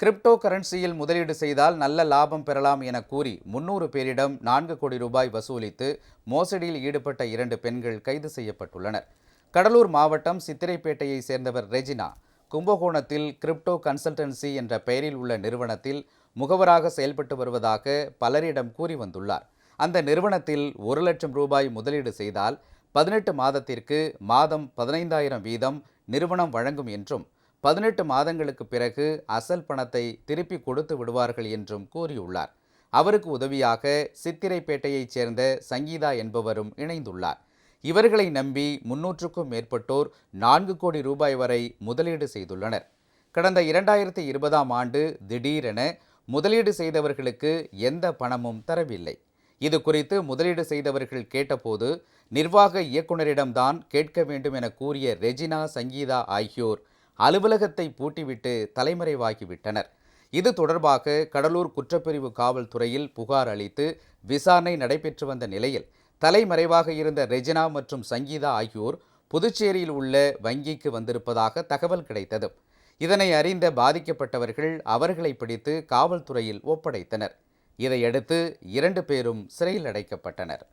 Crypto கரன்சியில் முதலீடு செய்தால் நல்ல லாபம் பெறலாம் என கூறி முன்னூறு பேரிடம் நான்கு கோடி ரூபாய் வசூலித்து மோசடியில் ஈடுபட்ட இரண்டு பெண்கள் கைது செய்யப்பட்டுள்ளனர். கடலூர் மாவட்டம் சித்திரைப்பேட்டையை சேர்ந்தவர் ரெஜினா கும்பகோணத்தில் கிரிப்டோ கன்சல்டன்சி என்ற பெயரில் உள்ள நிறுவனத்தில் முகவராக செயல்பட்டு வருவதாக பலரிடம் கூறி வந்துள்ளார். அந்த நிறுவனத்தில் ஒரு லட்சம் ரூபாய் முதலீடு செய்தால் பதினெட்டு மாதத்திற்கு மாதம் பதினைந்தாயிரம் வீதம் நிறுவனம் வழங்கும் என்றும் பதினெட்டு மாதங்களுக்கு பிறகு அசல் பணத்தை திருப்பி கொடுத்து விடுவார்கள் என்றும் கூறியுள்ளார். அவருக்கு உதவியாக சித்திரைப்பேட்டையைச் சேர்ந்த சங்கீதா என்பவரும் இணைந்துள்ளார். இவர்களை நம்பி முன்னூற்றுக்கும் மேற்பட்டோர் நான்கு கோடி ரூபாய் வரை முதலீடு செய்துள்ளனர். கடந்த இரண்டாயிரத்தி இருபதாம் ஆண்டு திடீரென முதலீடு செய்தவர்களுக்கு எந்த பணமும் தரவில்லை. இது குறித்து முதலீடு செய்தவர்கள் கேட்டபோது நிர்வாக இயக்குனரிடம்தான் கேட்க வேண்டும் என கூறிய ரெஜினா சங்கீதா ஆகியோர் அலுவலகத்தை பூட்டிவிட்டு தலைமறைவாகிவிட்டனர். இது தொடர்பாக கடலூர் குற்றப்பிரிவு காவல்துறையில் புகார் அளித்து விசாரணை நடைபெற்று வந்த நிலையில் தலைமறைவாக இருந்த ரெஜினா மற்றும் சங்கீதா ஆகியோர் புதுச்சேரியில் உள்ள வங்கிக்கு வந்திருப்பதாக தகவல் கிடைத்தது. இதனை அறிந்த பாதிக்கப்பட்டவர்கள் அவர்களை பிடித்து காவல்துறையில் ஒப்படைத்தனர். இதையடுத்து இரண்டு பேரும் சிறையில் அடைக்கப்பட்டனர்.